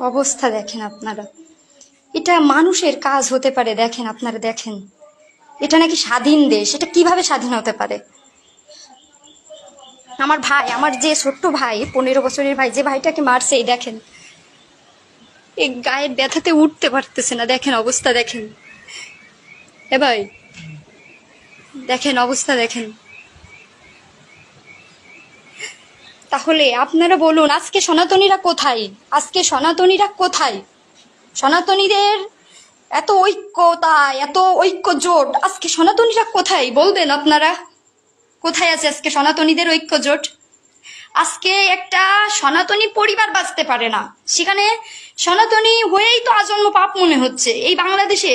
অবস্থা দেখেন আপনারা। এটা মানুষের কাজ হতে পারে, দেখেন আপনারা দেখেন। এটা নাকি স্বাধীন দেশ, এটা কীভাবে স্বাধীন হতে পারে? আমার ভাই, আমার যে ছোট্ট ভাই, পনেরো বছরের ভাই, যে ভাইটাকে মারছে, এই দেখেন। এই গায়ের ব্যথাতে উঠতে পারতেছে না। দেখেন অবস্থা, দেখেন। এ ভাই, দেখেন অবস্থা, দেখেন। তাহলে আপনারা বলুন, আজকে সনাতনীরা কোথায়? আজকে সনাতনীরা কোথায়? সনাতনীদের এত ঐক্যতা, এত ঐক্য জোট আজকে সনাতনীরা কোথায়? বলবেন আপনারা। কোথায় আছে আজকে সনাতনীদের ঐক্য জোট আজকে একটা সনাতনী পরিবার বাঁচতে পারে না। সেখানে সনাতনী হয়েই তো আজন্ম পাপ মনে হচ্ছে। এই বাংলাদেশে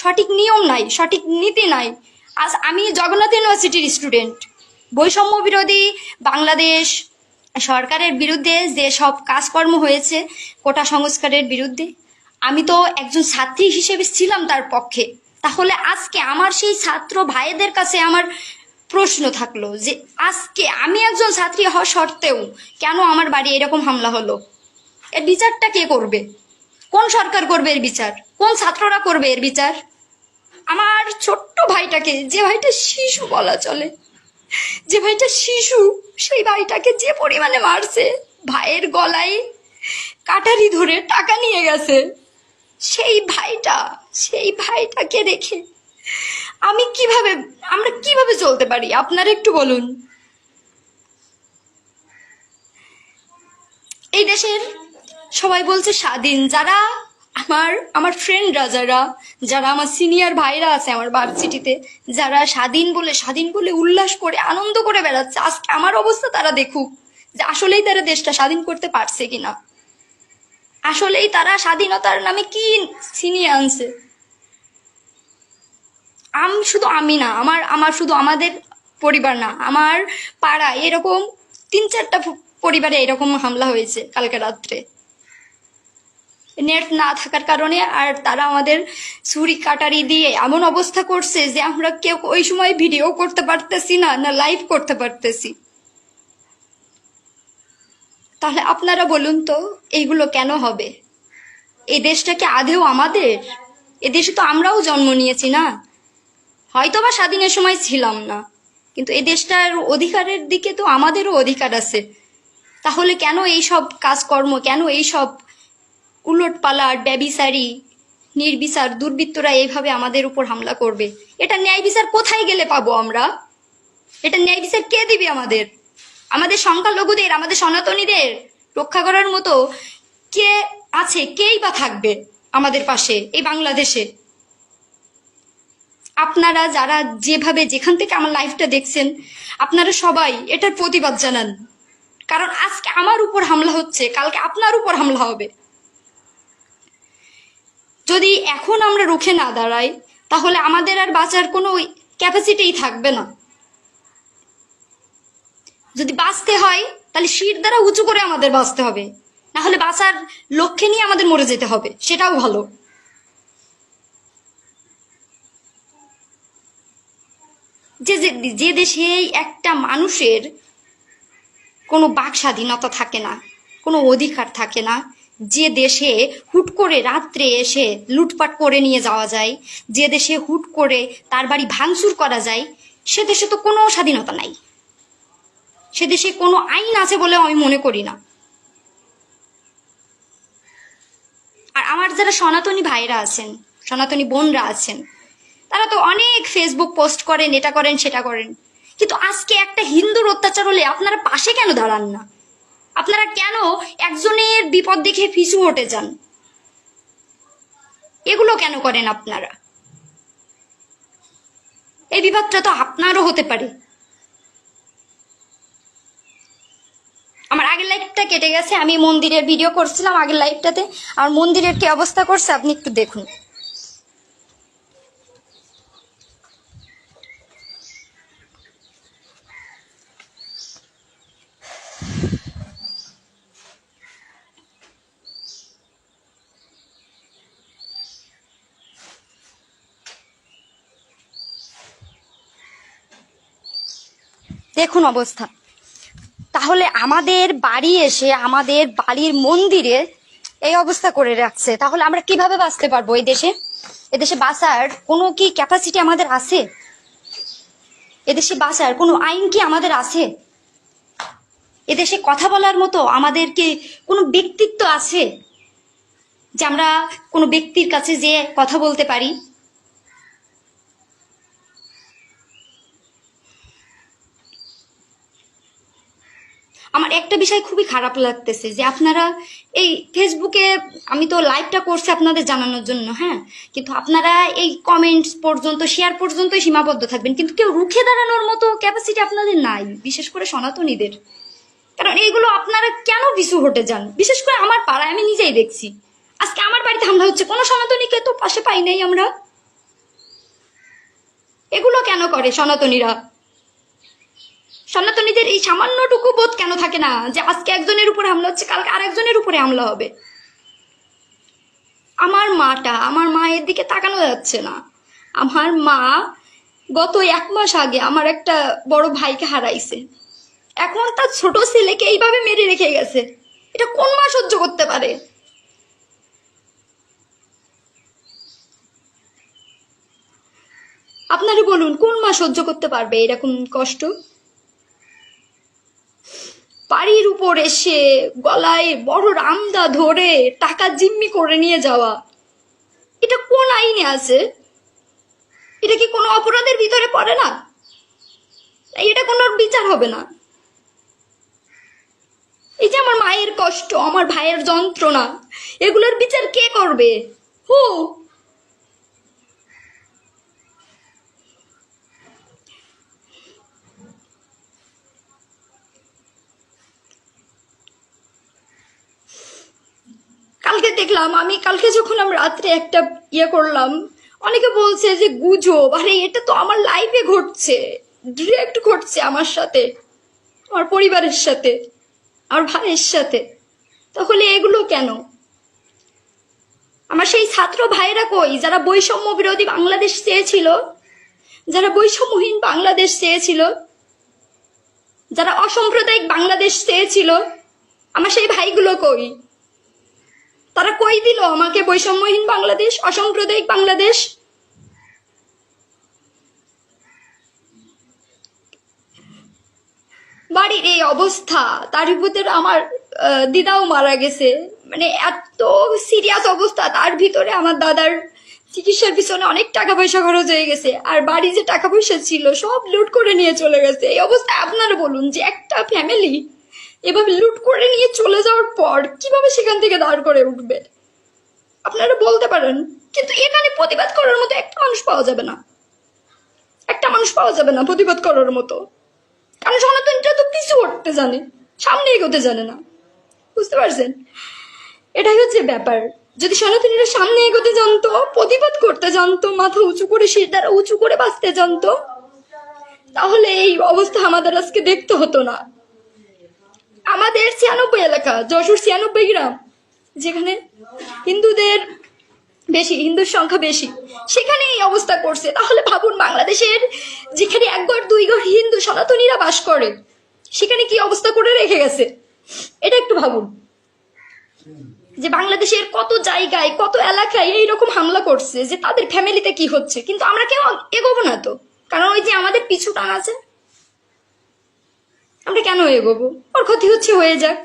সঠিক নিয়ম নাই, সঠিক নীতি নাই। আজ আমি জগন্নাথ ইউনিভার্সিটির স্টুডেন্ট। বৈষম্য বিরোধী বাংলাদেশ সরকারের বিরুদ্ধে যে সব কাজকর্ম হয়েছে কোটা সংস্কারের বিরুদ্ধে, আমি তো একজন ছাত্রী হিসেবে ছিলাম তার পক্ষে। তাহলে আজকে আমার সেই ছাত্র ভাইদের কাছে আমার প্রশ্ন থাকল যে, আজকে আমি একজন ছাত্রী হওয়া সত্ত্বেও কেন আমার বাড়ি এরকম হামলা হলো? এর বিচারটা কে করবে? কোন সরকার করবে এর বিচার? কোন ছাত্ররা করবে এর বিচার? আমার ছোট্ট ভাইটাকে, যে ভাইটা শিশু বলা চলে, যে ভাইটা শিশু, সেই ভাইটাকে যে পরিমাণে মারছে, ভাইয়ের গলায় কাটারি ধরে টাকা নিয়ে গেছে, সেই ভাইটা, সেই ভাইটাকে রেখে আমি কীভাবে, আমরা কীভাবে চলতে পারি? আপনারা একটু বলুন। এই দেশের সবাই বলছে স্বাধীন। যারা আমার আমার ফ্রেন্ডরা যারা যারা আমার সিনিয়র ভাইরা আছে আমার ভার্সিটিতে, যারা স্বাধীন বলে স্বাধীন বলে উল্লাস করে, আনন্দ করে বেড়াচ্ছে, আজকে আমার অবস্থা তারা দেখুক যে আসলেই তারা দেশটা স্বাধীন করতে পারছে কিনা। আসলেই তারা স্বাধীনতার নামে কি ছিনিয়ে আনছে। আমি শুধু আমি না, আমার আমার শুধু আমাদের পরিবার না, আমার পাড়া এরকম তিন চারটা পরিবারে এরকম হামলা হয়েছে কালকে রাত্রে। নেট না থাকার কারণে আর তারা আমাদের ছুরি কাটারি দিয়ে এমন অবস্থা করছে যে আমরা কেউ ওই সময় ভিডিও করতে পারতেছি না না লাইভ করতে পারতেছি। তাহলে আপনারা বলুন তো, এইগুলো কেন হবে? এই দেশটা কি আদেও আমাদের? এদেশে তো আমরাও জন্ম নিয়েছি না। হয়তো বা স্বাধীনের সময় ছিলাম না। কিন্তু এই দেশটার অধিকারের দিকে তো আমাদেরও অধিকার আছে। তাহলে কেন এই সব কাজকর্ম, কেন এই সব উলট পালাট ব্যবিচারী, নির্বিচার দুর্বৃত্তরা এইভাবে আমাদের উপর হামলা করবে? এটা ন্যায় বিচার কোথায় গেলে পাবো আমরা? এটা ন্যায় বিচার কে দিবে আমাদের? আমাদের সংখ্যালঘুদের, আমাদের সনাতনীদের রক্ষা করার মতো কে আছে, কেই বা থাকবে আমাদের পাশে, এই বাংলাদেশে? আপনারা যারা যেভাবে যেখান থেকে আমার লাইফটা দেখছেন, আপনারা সবাই এটার প্রতিবাদ জানান। কারণ আজকে আমার উপর হামলা হচ্ছে, কালকে আপনার উপর হামলা হবে। যদি এখন আমরা রুখে না দাঁড়াই, তাহলে আমাদের আর বাঁচার কোনো ক্যাপাসিটিই থাকবে না। যদি বাঁচতে হয়, তাহলে শির দ্বারা উঁচু করে আমাদের বাঁচতে হবে। না হলে বাঁচার লক্ষ্যে নিয়ে আমাদের মরে যেতে হবে, সেটাও ভালো। যে যে দেশে একটা মানুষের কোনো বাক স্বাধীনতা থাকে না, কোনো অধিকার থাকে না, যে দেশে হুট করে রাত্রে এসে লুটপাট করে নিয়ে যাওয়া যায়, যে দেশে হুট করে তার বাড়ি ভাঙচুর করা যায়, সে দেশে তো কোনো স্বাধীনতা নাই। সে দেশে কোনো আইন আছে বলে আমি মনে করি না। আর আমার যারা সনাতনী ভাইরা আছেন, সনাতনী বোনরা আছেন তারা তো অনেক ফেসবুক পোস্ট করেন, এটা করেন, সেটা করেন। কিন্তু আজকে একটা হিন্দুর অত্যাচার হলে আপনারা পাশে কেন দাঁড়ান না? আপনারা কেন একজনের বিপদ দেখে পিছু হটে যান? এগুলো কেন করেন আপনারা? এই বিপদটা তো আপনারও হতে পারে। আমার আগের লাইফটা কেটে গেছে, আমি মন্দিরের ভিডিও করছিলাম আগের লাইফটাতে আর মন্দিরের কি অবস্থা করছে আপনি একটু দেখুন। দেখুন অবস্থা। তাহলে আমাদের বাড়ি এসে আমাদের বাড়ির মন্দিরে এই অবস্থা করে রাখছে। তাহলে আমরা কীভাবে বাঁচতে পারব এই দেশে? এদেশে বাঁচার কোনো কি ক্যাপাসিটি আমাদের আছে? এদেশে বাঁচার কোনো আইন কি আমাদের আছে? এদেশে কথা বলার মতো আমাদের কি কোনো ব্যক্তিত্ব আছে? যে আমরা কোনো ব্যক্তির কাছে যে কথা বলতে পারি? আমার একটা বিষয় খুবই খারাপ লাগতেছে যে আপনারা এই ফেসবুকে আমি তো লাইভটা করছি আপনাদের জানানোর জন্য হ্যাঁ? কিন্তু আপনারা এই কমেন্টস পর্যন্ত শেয়ার পর্যন্ত সীমাবদ্ধ থাকবেন। কিন্তু কেউ রুখে দাঁড়ানোর মতো ক্যাপাসিটি আপনাদের নাই, বিশেষ করে সনাতনীদের। কারণ এইগুলো আপনারা কেন পিছু হটে যান? বিশেষ করে আমার পাড়ায় আমি নিজেই দেখছি। আজকে আমার বাড়িতে হামলা হচ্ছে, কোনো সনাতনীকে তো পাশে পাই নাই আমরা। এগুলো কেন করে সনাতনীরা? সনাতনীদের এই সামান্যটুকু বোধ কেন থাকে না যে আজকে একজনের উপরে হামলা হচ্ছে, কালকে আরেকজনের উপরে হামলা হবে? আমার মাটা, আমার মায়ের দিকে তাকানো যাচ্ছে না। আমার মা গত এক মাস আগে আমার একটা বড় ভাইকে হারাইছে। এখন তার ছোট ছেলেকে এইভাবে মেরে রেখে গেছে। এটা কোন মা সহ্য করতে পারে? আপনারা বলুন, কোন মা সহ্য করতে পারবে এরকম কষ্ট? বাড়ির উপর এসে গলায় বড় রামদা ধরে টাকা জিম্মি করে নিয়ে যাওয়া। এটা কোন আইনে আছে? এটা কি কোনো অপরাধের ভিতরে পড়ে না? এটা কোনো বিচার হবে না। এই যে আমার মায়ের কষ্ট, আমার ভাইয়ের যন্ত্রণা, এগুলোর বিচার কে করবে? হু কালকে দেখলাম, আমি কালকে যখন আমি রাত্রে একটা ইয়ে করলাম, অনেকে বলছে যে গুজব, আরে এটা তো আমার লাইফে ঘটছে ডিরেক্ট ঘটছে আমার সাথে, আমার পরিবারের সাথে, আমার ভাইয়ের সাথে। তাহলে এগুলো কেন? আমার সেই ছাত্র ভাইয়েরা কই? যারা বৈষম্য বিরোধী বাংলাদেশ চেয়েছিল, যারা বৈষম্যহীন বাংলাদেশ চেয়েছিল, যারা অসাম্প্রদায়িক বাংলাদেশ চেয়েছিল, আমার সেই ভাইগুলো কই? তারা কই দিল? আমাকে বৈষম্যহীন বাংলাদেশ, অসাম্প্রদায়িক বাংলাদেশ। বাড়ির এই অবস্থা, তার ভিতরে আমার দিদাও মারা গেছে। মানে এত সিরিয়াস অবস্থা, তার ভিতরে আমার দাদার চিকিৎসার পিছনে অনেক টাকা পয়সা খরচ হয়ে গেছে। আর বাড়ি যে টাকা পয়সা ছিল, সব লুট করে নিয়ে চলে গেছে। এই অবস্থা আপনারা বলুন যে একটা ফ্যামিলি এভাবে লুট করে নিয়ে চলে যাওয়ার পর কীভাবে সেখান থেকে দাঁড় করে উঠবে? আপনারা বলতে পারেন, কিন্তু এখানে প্রতিবাদ করার মতো একটা মানুষ পাওয়া যাবে না। একটা মানুষ পাওয়া যাবে না প্রতিবাদ করার মতো। কারণ সনাতনটা তো পিছু হটতে জানে, সামনে এগোতে জানে না। বুঝতে পারছেন? এটাই হচ্ছে ব্যাপার। যদি সনাতনীরা সামনে এগোতে জানতো, প্রতিবাদ করতে জানতো, মাথা উঁচু করে শির দ্বারা উঁচু করে বাঁচতে জানতো, তাহলে এই অবস্থা আমাদের আজকে দেখতে হতো না। আমাদের ছিয়ানব্বই এলাকা, যশোর ছিয়ানব্বই গ্রাম, যেখানে হিন্দুদের বেশি, হিন্দুর সংখ্যা বেশি। সেখানে এই অবস্থা করছে। তাহলে ভাবুন, বাংলাদেশের যেখানে একবার দুই ঘর হিন্দু সনাতনীরা বাস করে, সেখানে কি অবস্থা করে রেখে গেছে? এটা একটু ভাবুন। যে বাংলাদেশের কত জায়গায়, কত এলাকায় এইরকম হামলা করছে যে তাদের ফ্যামিলিতে কি হচ্ছে? কিন্তু আমরা কেউ এগোবো না তো। কারণ ওই যে আমাদের পিছু টান আছে আমরা কেন এগোবো? ওর ক্ষতি হচ্ছে হয়ে যাক।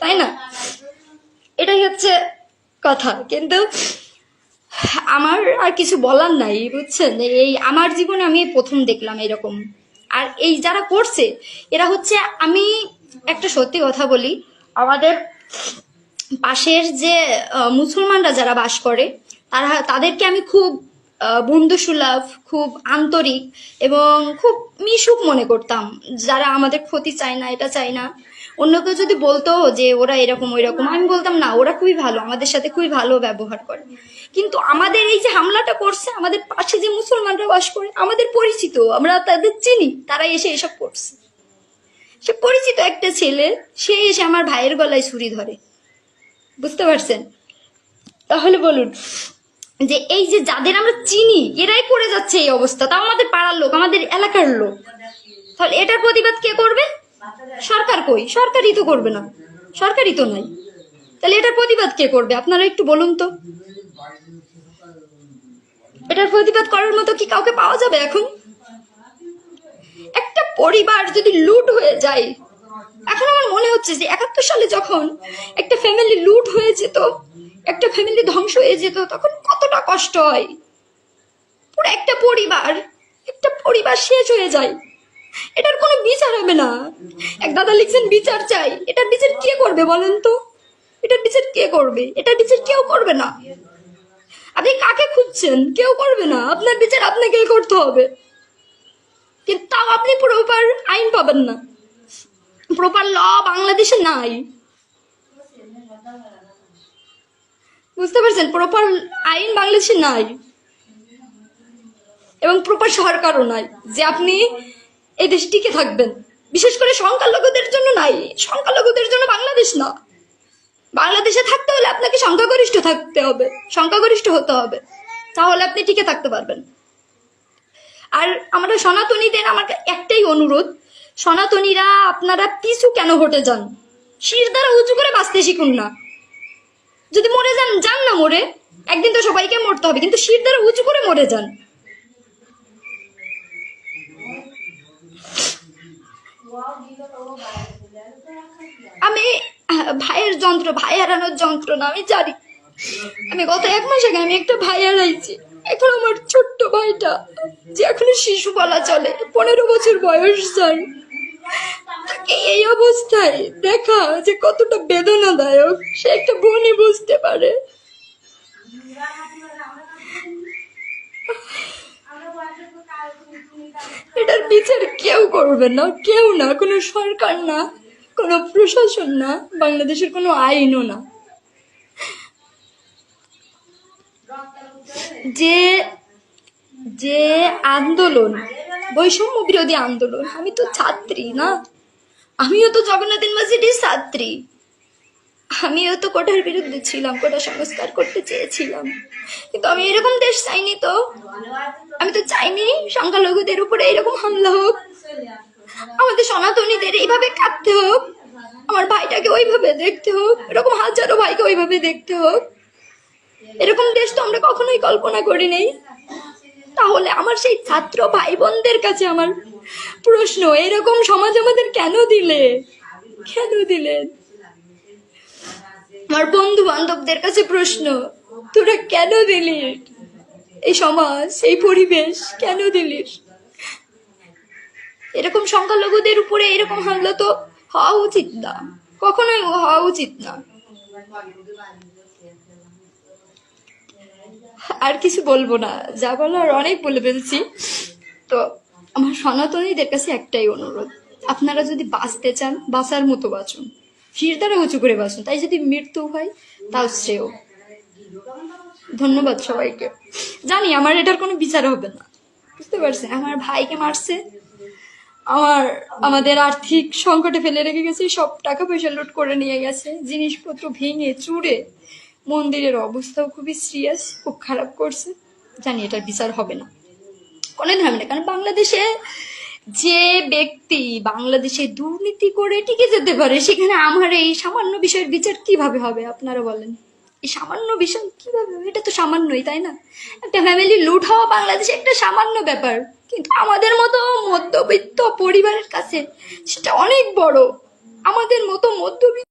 তাই না? এটাই হচ্ছে কথা। কিন্তু আমার আর কিছু বলার নাই, বুঝছেন? এই আমার জীবনে আমি প্রথম দেখলাম এরকম। আর এই যারা করছে, এরা হচ্ছে, আমি একটা সত্যি কথা বলি, আমাদের পাশের যে মুসলমানরা যারা বাস করে, তারা, তাদেরকে আমি খুব বন্ধুসুলভ খুব আন্তরিক এবং খুব মিশুক মনে করতাম। যারা আমাদের ক্ষতি চায় না, এটা চায় না। অন্য কেউ যদি বলতো যে ওরা এরকম ওই রকম আমি বলতাম, না, ওরা খুবই ভালো, আমাদের সাথে খুবই ভালো ব্যবহার করে। কিন্তু আমাদের এই যে হামলাটা করছে, আমাদের পাশে যে মুসলমানরা বাস করে, আমাদের পরিচিত, আমরা তাদের চিনি তারা এসে এসব করছে। সে পরিচিত একটা ছেলে, সে এসে আমার ভাইয়ের গলায় ছুরি ধরে। বুঝতে পারছেন? তাহলে বলুন যে এই যে যাদের আমরা চিনি, এরাই করে যাচ্ছে এই অবস্থা। তাও আমাদের পাড়ার লোক, আমাদের এলাকার লোক। তাহলে এটার প্রতিবাদ কে করবে? সরকার কই? সরকারই তো করবে না। সরকারই তো নাই। তাহলে এটার প্রতিবাদ কে করবে? আপনারা একটু বলুন তো। এটার প্রতিবাদ করার মতো কি কাউকে পাওয়া যাবে এখন? একটা পরিবার যদি লুট হয়ে যায়, এখন আমার মনে হচ্ছে যে একাত্তর সালে যখন একটা ফ্যামিলি লুট হয়ে যেত একটা ফ্যামিলি ধ্বংস হয়ে যেত, তখন কতটা কষ্ট হয়। পুরো একটা পরিবার একটা পরিবার শেষ হয়ে যায়। এটার কোনো বিচার হবে না। এক দাদা লিখছেন, বিচার চাই। এটার বিচার কে করবে বলেন তো? এটার বিচার কে করবে? এটার বিচার কেউ করবে না। আপনি কাকে খুঁজছেন? কেউ করবে না। আপনার বিচার আপনাকেই করতে হবে। কিন্তু তাও আপনি প্রপার আইন পাবেন না। প্রপার ল বাংলাদেশে নাই। বুঝতে পারছেন? প্রপার আইন বাংলাদেশে নাই। এবং প্রপার সরকারও নাই, যে আপনি এই দেশে টিকে থাকবেন। বিশেষ করে সংখ্যালঘুদের জন্য নাই। সংখ্যালঘুদের জন্য বাংলাদেশ না। বাংলাদেশে থাকতে হলে আপনাকে সংখ্যাগরিষ্ঠ থাকতে হবে। সংখ্যাগরিষ্ঠ হতে হবে। তাহলে আপনি টিকে থাকতে পারবেন। আর আমরা সনাতনীদের আমার একটাই অনুরোধ, সনাতনীরা আপনারা পিছু কেন হটে যান? শির দ্বারা উঁচু করে বাঁচতে শিখুন না। যদি মরে যান যান না মরে। একদিন তো সবাইকে মরতে হবে, কিন্তু শির দ্বারা উঁচু করে মরে যান। আমি, ভাইয়ের যন্ত্র, ভাই হারানোর যন্ত্রণা আমি জানি। আমি গত এক মাস আগে আমি একটা ভাই হারাইছি এখন আমার ছোট্ট ভাইটা, যে এখনও শিশু বলা চলে, পনেরো বছর বয়স যায়। এই অবস্থায় দেখা যে কতটা বেদনাদায়ক, সে একটা বোনই বুঝতে পারে। এটার বিচার কেউ করবে না, কেউ না, কোনো সরকার না, কোনো প্রশাসন না, বাংলাদেশের কোনো আইনও না। যে যে আন্দোলন বৈষম্য বিরোধী আন্দোলন। আমি তো ছাত্রী, না? আমিও তো জগন্নাথ ইউনিভার্সিটির ছাত্রী। আমিও তো কোটার বিরুদ্ধে ছিলাম, কোটা সংস্কার করতে চেয়েছিলাম। কিন্তু আমি এরকম দেশ চাইনি তো। আমি তো চাইনি সংখ্যালঘুদের উপরে এরকম হামলা হোক। আমাদের সনাতনীদের এইভাবে কাঁদতে হোক। আমার ভাইটাকে ওইভাবে দেখতে হোক। এরকম হাজারো ভাইকে ওইভাবে দেখতে হোক। এরকম দেশ তো আমরা কখনোই কল্পনা করি নেই। তাহলে আমার সেই ছাত্র ভাই বোনদের কাছে আমার প্রশ্ন, এরকম সমাজ আমাদের কেন দিলে? কেন দিলেন আমার বন্ধু বান্ধবদের কাছে প্রশ্ন, তোরা কেন দিলি? এই সমাজ, এই পরিবেশ কেন দিলিস এরকম সংখ্যালঘুদের উপরে এরকম হামলা তো হওয়া উচিত না, কখনোই হওয়া উচিত না। আর কিছু বলব না। যা বলার অনেক বলে ফেলছি। তো আমার সনাতনীদের কাছে একটাই অনুরোধ। আপনারা যদি বাঁচতে চান, বাঁচার মতো বাঁচুন। শির দ্বারা উঁচু করে বাঁচুন। তাই যদি মৃত্যু হয়, তাও শ্রেয়। ধন্যবাদ সবাইকে। জানি আমার এটার কোনো বিচার হবে না। বুঝতে পারছেন? আমার ভাইকে মারছে। আমার, আমাদের আর্থিক সংকটে ফেলে রেখে গেছে। সব টাকা পয়সা লুট করে নিয়ে গেছে। জিনিসপত্র ভেঙে চুড়ে মন্দিরের অবস্থাও খুবই সিরিয়াস খুব খারাপ করছে। জানি এটার বিচার হবে না। কোনোদিন হবে না, কারণ বাংলাদেশে যে ব্যক্তি বাংলাদেশে দুর্নীতি করে টিকে যেতে পারে, সেখানে আমার এই সামান্য বিষয়ের বিচার কীভাবে হবে, আপনারা বলেন? এই সামান্য বিষয় কীভাবে? এটা তো সামান্যই, তাই না? একটা ফ্যামিলি লুট হওয়া বাংলাদেশে একটা সামান্য ব্যাপার। কিন্তু আমাদের মতো মধ্যবিত্ত পরিবারের কাছে সেটা অনেক বড়। আমাদের মতো মধ্যবিত্ত